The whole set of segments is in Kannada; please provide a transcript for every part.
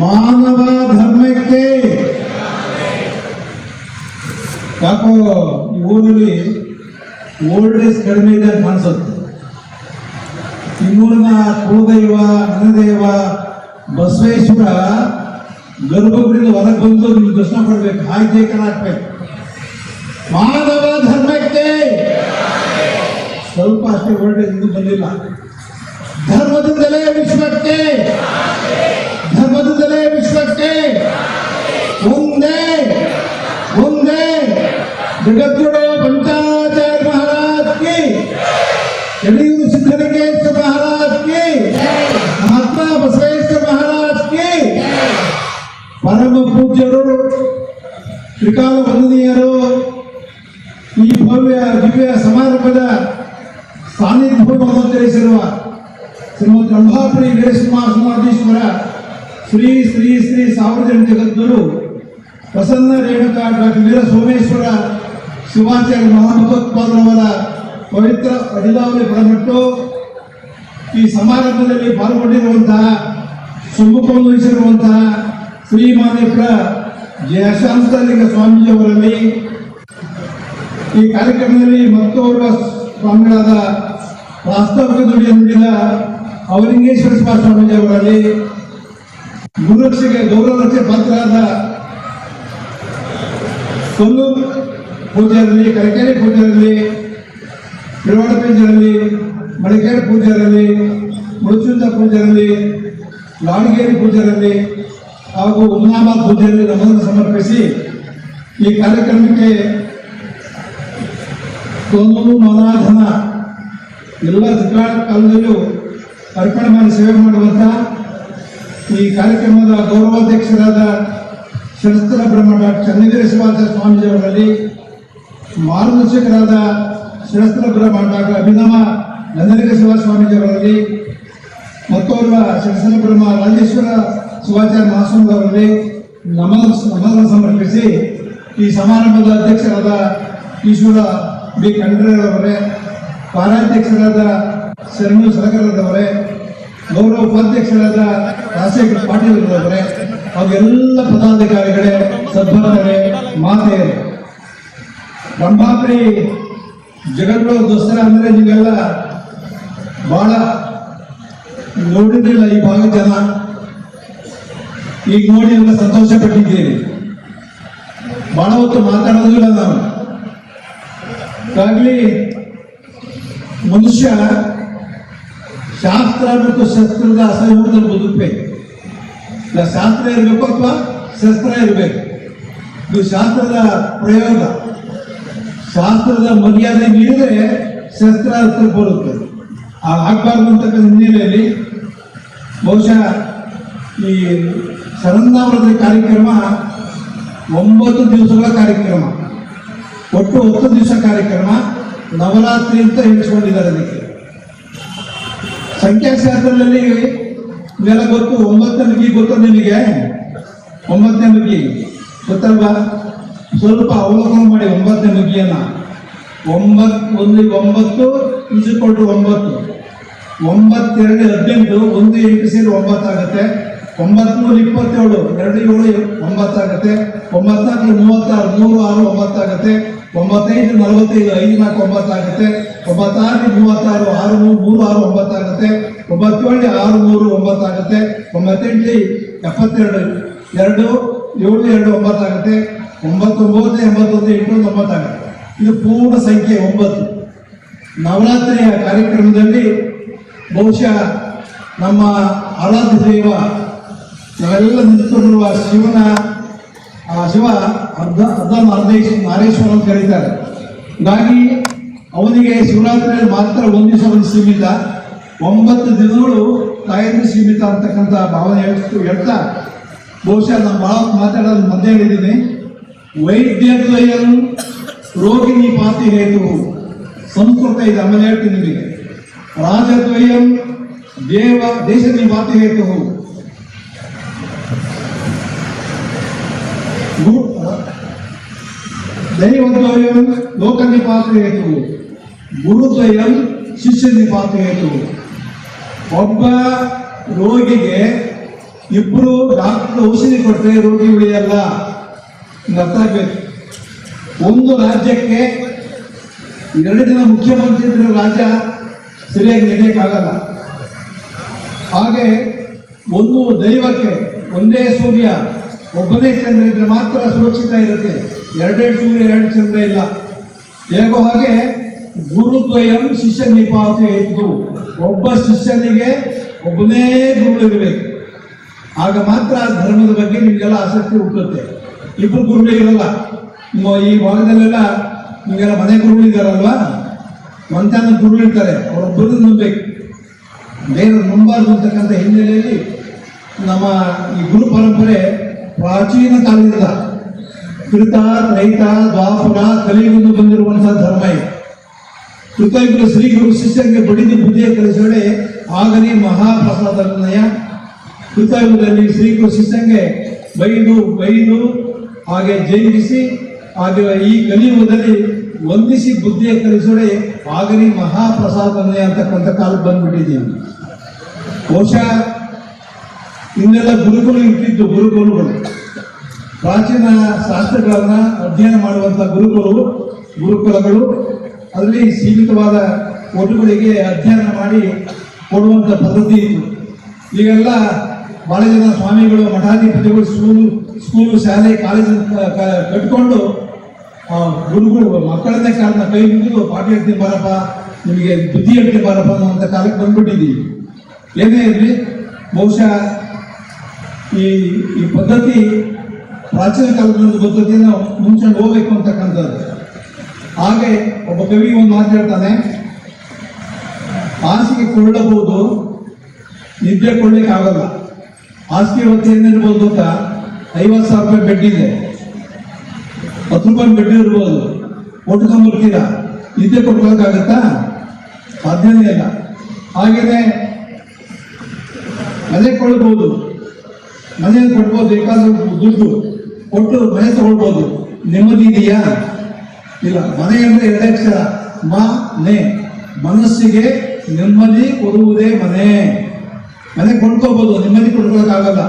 ಮಾನವ ಧರ್ಮಕ್ಕೆ. ಯಾಕೋ ಈ ಊರಲ್ಲಿ ಓಲ್ಡ್ ಏಜ್ ಕಡಿಮೆ ಇದೆ ಅಂತ ಅನ್ಸುತ್ತೆ. ಊರಿನ ಕುಲದೈವ, ಮನದೈವ, ಬಸವೇಶ್ವರ ಗರ್ಭಗುಡಿಯಿಂದ ಹೊರಗೆ ಬಂದು ನಿಮ್ಗೆ ದರ್ಶನ ಕೊಡ್ಬೇಕು. ಹಾಯ್ದೇಕನ ಹಾಕ್ಬೇಕು. ಮಾನವ ಧರ್ಮಕ್ಕೆ. ಸ್ವಲ್ಪ ಅಷ್ಟೇ ಓಲ್ಡ್ ಏಜ್ ಇನ್ನೂ ಬಂದಿಲ್ಲ. ಧರ್ಮದಿಂದಲೇ ವಿಶ್ವಕ್ಕೆ. ಧರ್ಮದಿಂದಲೇ ವಿಶ್ವಕ್ಕೆ ಒಂದೇ ಒಂದೇ ಜಗದ್ಗುರು ಪಂಚಾಚಾರ್ಯ ಮಹಾರಾಜ್ ಕಿ ಯಡಿಯೂರು ಸಿದ್ದಲಿಂಗೇಶ್ವರ ಮಹಾರಾಜ್ ಕಿ ಮಹಾತ್ಮ ಬಸವೇಶ್ವರ ಮಹಾರಾಜ್ ಕಿ ಪರಮ ಪೂಜ್ಯರು ತ್ರಿಕಾಲ ವಂದನೀಯರು ಈ ಭವ್ಯ ದಿವ್ಯ ಸಮಾರಂಭದ ಸಾನ್ನಿಧ್ಯವನ್ನು ಅಲಂಕರಿಸಿರುವ ಶ್ರೀಮದ್ ರಂಭಾಪುರಿ ವೀರಸಿಂಹ ಸಮಾಧೀಶ್ವರ ಶ್ರೀ ಶ್ರೀ ಶ್ರೀ ಸಾವಿರದ ಜಗದ್ಗುರು ಪ್ರಸನ್ನ ರೇಣುಕಾ ಡಾಕ್ಟರ್ ವೀರ ಸೋಮೇಶ್ವರ ಶಿವಾಚಾರ್ಯ ಮಹಾಭಗವತ್ಪಾದರವರ ಪವಿತ್ರ ಅಡಿಲಾವಲಿ ಪಡಮಟ್ಟು ಈ ಸಮಾರಂಭದಲ್ಲಿ ಪಾಲ್ಗೊಂಡಿರುವಂತಹ ಸುಮುಖಿರುವಂತಹ ಶ್ರೀ ಶ್ರೀಮಾನ್ಯಪುರ ಜಯಶಾಂತಲಿಂಗ ಸ್ವಾಮೀಜಿಯವರಲ್ಲಿ ಈ ಕಾರ್ಯಕ್ರಮದಲ್ಲಿ ಮತ್ತೋರ್ವ ಸ್ವಾಮಿಗಳಾದ ವಾಸ್ತವಿಕ ದುಡಿಯ ನೀಡಿದ ಅವಲಿಂಗೇಶ್ವರ ಸ್ವಾಮೀಜಿ ಅವರಲ್ಲಿ ಗೌರವಕ್ಕೆ ಪಾತ್ರರಾದ ಕೊಲ್ಲೂರು ಪೂಜೆಯಲ್ಲಿ, ಕರಕೇರಿ ಪೂಜಾರಲ್ಲಿ ಬಿಳವಾಡ ಪೂಜಾರಲ್ಲಿ ಮಡಿಕೇರಿ ಪೂಜಾರಲ್ಲಿ ಮುಳುಚುಂದ ಪೂಜಾರಲ್ಲಿ ಲಾಡಗೇರಿ ಪೂಜಾರಲ್ಲಿ ಹಾಗೂ ಉಮ್ನಾಬಾದ್ ಪೂಜೆಯಲ್ಲಿ ನಮ್ಮನ್ನು ಸಮರ್ಪಿಸಿ ಈ ಕಾರ್ಯಕ್ರಮಕ್ಕೆ ಸೋಮು ಮನಾಧನ ಎಲ್ಲ ಜಿಲ್ಲಾ ಕಾಲದಲ್ಲೂ ಅರ್ಪಣೆ ಮಾಡಿ ಸೇವೆ ಮಾಡುವಂತ ಈ ಕಾರ್ಯಕ್ರಮದ ಗೌರವಾಧ್ಯಕ್ಷರಾದ ಶಸ್ತ್ರ ಬ್ರಹ್ಮ ಡಾಕ್ಟರ್ ಚನ್ನವೀರ ಶಿವಾಚಾರ್ಯ ಸ್ವಾಮೀಜಿಯವರಲ್ಲಿ ಮಾರ್ಗದರ್ಶಕರಾದ ಶಸ್ತ್ರ ಬ್ರಹ್ಮ ಡಾಕ್ಟರ್ ಅಭಿನವ ನಂದಲಿಂಗ ಶಿವ ಸ್ವಾಮೀಜಿಯವರಲ್ಲಿ ಮತ್ತೋರ್ವ ಶಸ್ತ್ರ ಬ್ರಹ್ಮ ರಾಜೇಶ್ವರ ಶಿವಾಚಾರ್ಯ ಮಹಾಸ್ವಾಮಿಯವರಲ್ಲಿ ನಮನ ನಮನ ಸಮರ್ಪಿಸಿ ಈ ಸಮಾರಂಭದ ಅಧ್ಯಕ್ಷರಾದ ಈಶ್ವರ ಬಿ ಖಂಡ್ರೆಯವರೇ ಪಾರಾಧ್ಯಕ್ಷರಾದ ಶರಣು ಸರಕಾರದವರೇ ಗೌರವ ಉಪಾಧ್ಯಕ್ಷರಾದ ರಾಜಶೇಖರ್ ಪಾಟೀಲ್ ಅವರೇ ಎಲ್ಲ ಪದಾಧಿಕಾರಿಗಳೇ ಸದ್ಭಕ್ತರೇ ಮಾತೆಯರು. ರಂಭಾಪುರಿ ಜಗದ್ಗುರು ದಸರಾ ಅಂದರೆ ನೀವೆಲ್ಲ ಬಹಳ ನೋಡಿದ್ರಿಲ್ಲ ಈ ಭಾಗದ ಜನ. ಈಗ ನೋಡಿ ಎಲ್ಲ ಸಂತೋಷ ಪಟ್ಟಿದ್ದೀರಿ ಬಹಳ ಹೊತ್ತು ಮಾತಾಡೋದಿಲ್ಲ ನಾವು ಮನುಷ್ಯ ಶಾಸ್ತ್ರ ಮತ್ತು ಶಸ್ತ್ರದ ಅಸಹಯೋಗದಲ್ಲಿ ಬದುಕಬೇಕು. ಶಾಸ್ತ್ರ ಇರಬೇಕು ಅಥವಾ ಶಸ್ತ್ರ ಇರಬೇಕು. ಇದು ಶಾಸ್ತ್ರದ ಪ್ರಯೋಗ. ಶಾಸ್ತ್ರದ ಮರ್ಯಾದೆ ನೀಡಿದರೆ ಶಸ್ತ್ರ ಹತ್ರ ಬರುತ್ತೆ. ಆಗಬಾರ್ದು ಅಂತಕ್ಕಂಥ ಹಿನ್ನೆಲೆಯಲ್ಲಿ ಬಹುಶಃ ಈ ಶರನ್ನಾವರದ ಕಾರ್ಯಕ್ರಮ ಒಂಬತ್ತು ದಿವಸಗಳ ಕಾರ್ಯಕ್ರಮ. ಒಟ್ಟು ಹತ್ತು ದಿವಸ ಕಾರ್ಯಕ್ರಮ. ನವರಾತ್ರಿ ಅಂತ ಹೆಚ್ಚಿಕೊಂಡಿದ್ದಾರೆ ಅದಕ್ಕೆ. ಸಂಖ್ಯಾಶಾಸ್ತ್ರದಲ್ಲಿ ಇವೆಲ್ಲ ಗೊತ್ತು. ಒಂಬತ್ತನೇ ಮಗಿ ಗೊತ್ತು ನಿಮಗೆ? ಒಂಬತ್ತನೇ ಮಗಿ ಗೊತ್ತಲ್ವಾ? ಸ್ವಲ್ಪ ಅವಲೋಕನ ಮಾಡಿ ಒಂಬತ್ತನೇ ಮಗಿಯನ್ನ ಒಂಬತ್ತು ಒಂದು ಒಂಬತ್ತು ಇಸಿಕೊಂಡು ಒಂಬತ್ತು. ಒಂಬತ್ತೆರಡು ಹದಿನೆಂಟು, ಒಂದು ಎಂಟು ಸೇರಿ ಒಂಬತ್ತಾಗುತ್ತೆ ಒಂಬತ್ಮೂರು ಇಪ್ಪತ್ತೇಳು, ಎರಡು ಏಳು ಒಂಬತ್ತಾಗುತ್ತೆ ಒಂಬತ್ನಾಲ್ಕು ಮೂವತ್ತಾರು, ಮೂರು ಆರು ಒಂಬತ್ತಾಗುತ್ತೆ ಒಂಬತ್ತೈದು, ನಲವತ್ತೈದು, ಐದು ನಾಲ್ಕು ಒಂಬತ್ತಾಗುತ್ತೆ ಒಂಬತ್ತಾರು, ಮೂವತ್ತಾರು, ಆರು, ಮೂರು ಮೂರು ಆರು, ಒಂಬತ್ತಾಗುತ್ತೆ. ಒಂಬತ್ತೇಳು, ಆರು, ಮೂರು, ಒಂಬತ್ತಾಗುತ್ತೆ. ಒಂಬತ್ತೆಂಟು, ಎಪ್ಪತ್ತೆರಡು, ಎರಡು, ಏಳು, ಎರಡು, ಒಂಬತ್ತಾಗುತ್ತೆ. ಒಂಬತ್ತೊಂಬತ್ತು, ಎಂಬತ್ತೊಂದು, ಎಂಟು, ಒಂಬತ್ತಾಗುತ್ತೆ. ಇದು ಪೂರ್ಣ ಸಂಖ್ಯೆ ಒಂಬತ್ತು. ನವರಾತ್ರಿಯ ಕಾರ್ಯಕ್ರಮದಲ್ಲಿ ಬಹುಶಃ ನಮ್ಮ ಆರಾಧ್ಯ ದೈವ, ನಾವೆಲ್ಲ ನಿಂತುಕೊಂಡಿರುವ ಶಿವನ ಶಿವ ಅರ್ಧ ಅರ್ಧ ನಾರೇಶ್ ನಾರೇಶ್ವರ ಅಂತ ಕರೀತಾರೆ. ಹೀಗಾಗಿ ಅವನಿಗೆ ಶಿವರಾತ್ರಿಯಲ್ಲಿ ಮಾತ್ರ ಒಂದು ದಿವಸ ಒಂದು ಸೀಮಿತ, ಒಂಬತ್ತು ದಿನಗಳು ತಾಯಿಗೆ ಸೀಮಿತ ಅಂತಕ್ಕಂಥ ಭಾವನೆ ಹೇಳ್ತು ಹೇಳ್ತಾ, ಬಹುಶಃ ನಾನು ಭಾಳ ಮಾತಾಡೋದು ಮಧ್ಯೆ ಹೇಳಿದ್ದೀನಿ. ವೈದ್ಯದ್ವಯಂ ರೋಗಿಣಿ ಪಾತಿ ಹೇತು. ಸಂಸ್ಕೃತ ಇದೆ, ಆಮೇಲೆ ಹೇಳ್ತೀನಿ ನಿಮಗೆ. ರಾಜದ್ವಯಂ ದೇವ ದೇಶ ನಿಪಾತಿ ಹೇತು. ದೈವದ್ವಯಂ ಲೋಕ ನಿಪಾತಿ ಹೇತು. ಗುರುದ್ವಯಂ ಶಿಷ್ಯ ನಿಪಾತ ಇತ್ತು ಒಬ್ಬ ರೋಗಿಗೆ ಇಬ್ಬರು ಡಾಕ್ಟರ್ ಔಷಧಿ ಕೊಟ್ಟರೆ ರೋಗಿ ಉಳಿಯಲ್ಲ. ಗೊತ್ತಾಗಬೇಕು ಒಂದು ರಾಜ್ಯಕ್ಕೆ ಎರಡು ದಿನ ಮುಖ್ಯಮಂತ್ರಿ ಇದ್ರೆ ರಾಜ್ಯ ಸರಿಯಾಗಿ ನಡೆಯಕ್ಕಾಗಲ್ಲ ಹಾಗೆ ಒಂದು ದೈವಕ್ಕೆ, ಒಂದೇ ಸೂರ್ಯ, ಒಬ್ಬನೇ ಚಂದ್ರ ಇದ್ರೆ ಮಾತ್ರ ಸುರಕ್ಷಿತ ಇರುತ್ತೆ. ಎರಡೆರಡು ಸೂರ್ಯ, ಎರಡು ಚಂದ್ರ ಇಲ್ಲ. ಹೇಗೋ ಹಾಗೆ ಗುರುದ್ವಯಂ ಶಿಷ್ಯ ನಿಪಾತ ಇತ್ತು ಒಬ್ಬ ಶಿಷ್ಯನಿಗೆ ಒಬ್ಬನೇ ಗುರು ಇರಬೇಕು ಆಗ ಮಾತ್ರ ಧರ್ಮದ ಬಗ್ಗೆ ನಿಮಗೆಲ್ಲ ಆಸಕ್ತಿ ಹುಟ್ಟುತ್ತೆ. ಇಬ್ಬರು ಗುರುಗಳು ಇರಲ್ಲ. ಈ ಭಾಗದಲ್ಲೆಲ್ಲ ನಿಮಗೆಲ್ಲ ಮನೆ ಗುರುಗಳಿದ್ದಾರಲ್ವಾ ಮಂತಾನ ಗುರುಗಳಿರ್ತಾರೆ ಅವರೊಬ್ಬರು ನಂಬಬೇಕು ಬೇರೆ ನಂಬಾರ್ದು ಅಂತಕ್ಕಂಥ ಹಿನ್ನೆಲೆಯಲ್ಲಿ ನಮ್ಮ ಈ ಗುರು ಪರಂಪರೆ ಪ್ರಾಚೀನ ಕಾಲದಿಂದ ಕೃತ ರೈತ ದ್ವಾಪುರ ಕಲಿಯುಗಂದು ಬಂದಿರುವಂತಹ ಧರ್ಮ ಇದು. ಕೃತಜ್ಞ ಶ್ರೀ ಗುರು ಶಿಷ್ಯನಿಗೆ ಬಡಿದು ಬುದ್ಧಿಯ ಕಲಿಸೋಡೆ ಆಗಲಿ ಮಹಾಪ್ರಸಾದನಯ ಕೃತಜ್ಞದಲ್ಲಿ ಶ್ರೀ ಗುರು ಶಿಷ್ಯಂಗೆ ಬೈದು ಬೈದು ಹಾಗೆ ಜೈವಿಸಿ ಹಾಗೆ ಈ ಕಲಿಯುಗದಲ್ಲಿ ವಂದಿಸಿ ಬುದ್ಧಿಯ ಕಲಿಸೋಡೆ ಆಗಲಿ ಮಹಾಪ್ರಸಾದನಯ ಅಂತಕ್ಕಂಥ ಕಾಲಕ್ಕೆ ಬಂದ್ಬಿಟ್ಟಿದ್ದೀವಿ ಬಹುಶಃ ಇನ್ನೆಲ್ಲ ಗುರುಗಳು ಇಟ್ಟಿದ್ದು ಗುರುಗುರುಗಳು ಪ್ರಾಚೀನ ಶಾಸ್ತ್ರಗಳನ್ನ ಅಧ್ಯಯನ ಮಾಡುವಂಥ ಗುರುಗಳು, ಗುರುಕುಲಗಳು ಅದರಲ್ಲಿ ಸೀಮಿತವಾದ ಒಟ್ಟುಗಳಿಗೆ ಅಧ್ಯಯನ ಮಾಡಿ ಕೊಡುವಂಥ ಪದ್ಧತಿ ಇತ್ತು. ಈಗೆಲ್ಲ ಬಹಳ ಜನ ಸ್ವಾಮಿಗಳು, ಮಠಾಧಿಪತಿಗಳು, ಸ್ಕೂಲು ಸ್ಕೂಲು, ಶಾಲೆ, ಕಾಲೇಜು ಕಟ್ಕೊಂಡು ಗುರುಗಳು ಮಕ್ಕಳನ್ನೇ ಕಾರಣ ಕೈ ಮುಗಿದು ಪಾಠ ಹೇಳ್ತೀನಿ ಬಾರಪ್ಪ, ನಿಮಗೆ ಬುದ್ಧಿ ಹೇಳ್ತೀನಿ ಬಾರಪ್ಪ ಅನ್ನೋಂಥ ಕಾಲಕ್ಕೆ ಬಂದ್ಬಿಟ್ಟಿದ್ದೀವಿ. ಏನೇ ಇರಲಿ, ಬಹುಶಃ ಈ ಈ ಪದ್ಧತಿ ಪ್ರಾಚೀನ ಕಾಲದ ಒಂದು ಪದ್ಧತಿಯನ್ನು ಮುಂಚೆ ಹೋಗ್ಬೇಕು ಅಂತಕ್ಕಂಥದ್ದು. ಹಾಗೆ ಒಬ್ಬ ಕವಿ ಒಂದು ಮಾತು ಹೇಳ್ತಾನೆ, ಹಾಸಿಗೆ ಕೊಳ್ಳಬಹುದು, ನಿದ್ದೆ ಕೊಡ್ಲಿಕ್ಕೆ ಆಗಲ್ಲ. ಹಾಸಿಗೆ ಹೊತ್ತು ಏನಿರ್ಬೋದು ಅಂತ ಐವತ್ತು ಸಾವಿರ ರೂಪಾಯಿ ಬೆಡ್ ಇದೆ. ಹತ್ತು ರೂಪಾಯಿ ಬೆಡ್ ಇರ್ಬೋದು. ಕೊಟ್ಕೊಂಡ್ಬರ್ತೀರಾ ನಿದ್ದೆ ಕೊಟ್ಕೊಳಕ್ಕಾಗತ್ತಾ ಸಾಧ್ಯನೇ ಇಲ್ಲ. ಹಾಗೇನೆ ಮನೆ ಕೊಳ್ಬೋದು ಮನೆಯಲ್ಲಿ ಕೊಡ್ಬೋದು ಬೇಕಾದ ದುಡ್ಡು. ಕೊಟ್ಟು ಮನೆ ತಗೊಳ್ಬೋದು ನೆಮ್ಮದಿ ಇದೆಯಾ? ಇಲ್ಲ ಮನೆ ಅಂದ್ರೆ ಎರಡಕ್ಷರ ಮ, ನೆ. ಮನಸ್ಸಿಗೆ ನೆಮ್ಮದಿ ಕೊಡುವುದೇ ಮನೆ. ಮನೆ ಕೊಂಡ್ಕೋಬಹುದು ನೆಮ್ಮದಿ ಕೊಡ್ಕೊಳಕ್ಕಾಗಲ್ಲ.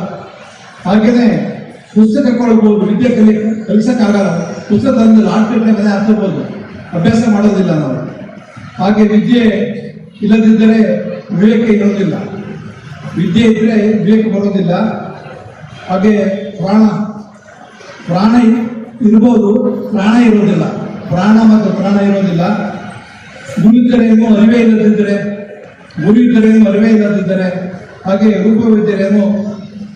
ಹಾಗೇನೆ ಪುಸ್ತಕ ಕೊಡ್ಬೋದು ವಿದ್ಯೆ ಕಲಿ, ಕಲಿಸಕ್ಕಾಗಲ್ಲ. ಪುಸ್ತಕ ತಂದು ಆಡ್ಬಿಟ್ರೆ ಮನೆ ಹಾಕೋಬಹುದು ಅಭ್ಯಾಸ ಮಾಡೋದಿಲ್ಲ ನಾವು. ಹಾಗೆ ವಿದ್ಯೆ ಇಲ್ಲದಿದ್ದರೆ ವಿವೇಕ ಇರೋದಿಲ್ಲ. ವಿದ್ಯೆ ಇದ್ರೆ ವಿವೇಕ ಬರೋದಿಲ್ಲ. ಹಾಗೆ ಪ್ರಾಣ ಪ್ರಾಣ ಇರ್ಬೋದು, ಪ್ರಾಣ ಇರೋದಿಲ್ಲ. ಪ್ರಾಣ ಮತ್ತು ಪ್ರಾಣ ಇರೋದಿಲ್ಲ. ಗುರುವಿದ್ದರೇನು ಅರಿವೇ ಇಲ್ಲದಿದ್ದರೆ ಕಡೆಯೂ ಅರಿವೇ ಇಲ್ಲದಿದ್ದರೆ, ಹಾಗೆ ರೂಪವಿದ್ದರೇನು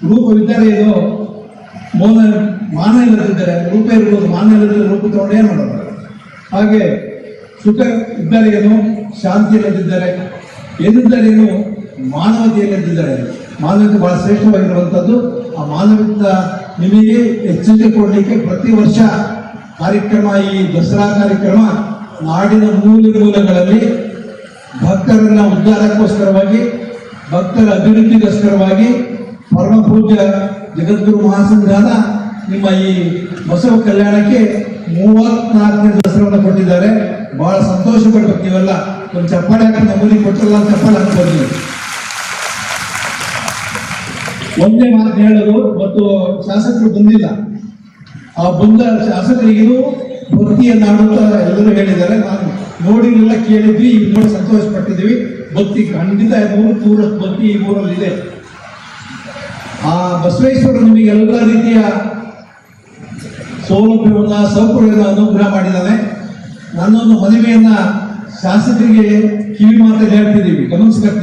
ರೂಪವಿದ್ದರೆ ಏನೋ ಮೌನ, ಮಾನ ಇಲ್ಲದಿದ್ದರೆ, ರೂಪ ಇರ್ಬೋದು, ಮಾನ ಇಲ್ಲದಿದ್ದರೆ ರೂಪ ತಗೊಂಡು ಏನು ಮಾಡೋದು? ಹಾಗೆ ಸುಖ ಇದ್ದರೆ ಏನು ಶಾಂತಿ ಇಲ್ಲದಿದ್ದರೆ, ಏನಿದ್ದರೇನು ಮಾನವತೆ ಇಲ್ಲದಿದ್ದರೆ, ಮಾನವತೆ ಬಹಳ ಶ್ರೇಷ್ಠವಾಗಿರುವಂಥದ್ದು, ಆ ಮಾನವಿಕ ನಿಮಗೆ ಎಚ್ಚರಿಕೆ ಕೊಡಲಿಕ್ಕೆ ಪ್ರತಿ ವರ್ಷ ಕಾರ್ಯಕ್ರಮ, ಈ ದಸರಾ ಕಾರ್ಯಕ್ರಮ ನಾಡಿನ ಮೂಲೆ ಮೂಲಗಳಲ್ಲಿ ಭಕ್ತರನ್ನ ಉದ್ಧಾರಕ್ಕೋಸ್ಕರವಾಗಿ, ಭಕ್ತರ ಅಭಿವೃದ್ಧಿಗೋಸ್ಕರವಾಗಿ ಪರಮ ಪೂಜ್ಯ ಜಗದ್ಗುರು ಮಹಾಸಂಧಾನ ನಿಮ್ಮ ಈ ಬಸವ ಕಲ್ಯಾಣಕ್ಕೆ ಮೂವತ್ನಾಲ್ಕನೇ ದಸರಾವನ್ನು ಕೊಟ್ಟಿದ್ದಾರೆ. ಬಹಳ ಸಂತೋಷ ಪಡ್ಬೇಕು ಒಂದು ಚಪ್ಪಾಳೆ ಹಾಕಿ ನಮ್ಮೂರಿಗೆ ಕೊಟ್ಟಲ್ಲ ಅಂತ ಚಪ್ಪಾಳೆ ಹಾಕ್ಬೋದು ಒಂದೇ ಮಾತು ಹೇಳೋದು, ಮತ್ತು ಶಾಸಕರು ಬಂದಿಲ್ಲ. ಆ ಬಂದ ಶಾಸಕರಿಗೂ ಭಕ್ತಿಯನ್ನು ಅಂತ ಎಲ್ಲರೂ ಹೇಳಿದ್ದಾರೆ. ನಾನು ನೋಡಿಲ್ಲ ಕೇಳಿದ್ವಿ ಈಗ ನೋಡಿ ಸಂತೋಷ ಪಟ್ಟಿದ್ದೀವಿ ಭಕ್ತಿ ಖಂಡಿತ ಮೂರು ಪೂರಷ್ಟು ಭಕ್ತಿ ಈ ಊರಲ್ಲಿ ಇದೆ. ಆ ಬಸವೇಶ್ವರ ನಿಮಗೆ ಎಲ್ಲ ರೀತಿಯ ಸೌಲಭ್ಯವನ್ನು ಸೌಕರ್ಯವನ್ನು ಅನುಗ್ರಹ ಮಾಡಿದ್ದಾನೆ. ನನ್ನೊಂದು ಮನವಿಯನ್ನ ಶಾಸಕರಿಗೆ ಕಿವಿ ಮಾತ್ರ ಹೇಳ್ತಿದ್ದೀವಿ. ಗಮನಿಸ್ಬೇಕು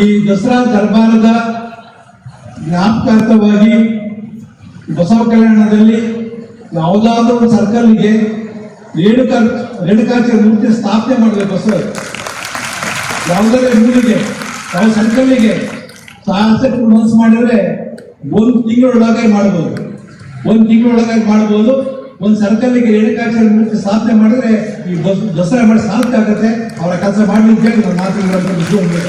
ಈ ದಸರಾ ದರ್ಬಾರದ ಜ್ಞಾಪಕಾರ್ಥವಾಗಿ ಬಸವ ಕಲ್ಯಾಣದಲ್ಲಿ ಯಾವುದಾದ್ರೂ ಒಂದು ಸರ್ಕಲ್ಗೆ ರೇಣುಕಾ, ರೇಣುಕಾಚಾರ್ಯ ಮೂರ್ತಿ ಸ್ಥಾಪನೆ ಮಾಡಬೇಕು ಸರ್ ಯಾವುದಾದ್ರೂ ಮೂಲಿಗೆ ಯಾವ ಸರ್ಕಲ್ಗೆ ಶಾಸಕರು ಮನಸ್ಸು ಮಾಡಿದ್ರೆ ಒಂದು ತಿಂಗಳೊಳಗೆ ಮಾಡ್ಬೋದು. ಒಂದು ತಿಂಗಳೊಳಗೆ ಮಾಡ್ಬೋದು. ಒಂದು ಸರ್ಕಲ್ಗೆ ರೇಣುಕಾಚಾರ್ಯ ಮೂರ್ತಿ ಸ್ಥಾಪನೆ ಮಾಡಿದ್ರೆ ಈ ದಸರಾ ಮಾಡಿ ಸಾಧ್ಯ ಆಗುತ್ತೆ. ಅವರ ಕೆಲಸ ಮಾಡಲಿಕ್ಕೆ ನನ್ನ ಮಾತುಗಳನ್ನು ಮುಗಿಸ್ಕೊಂಡು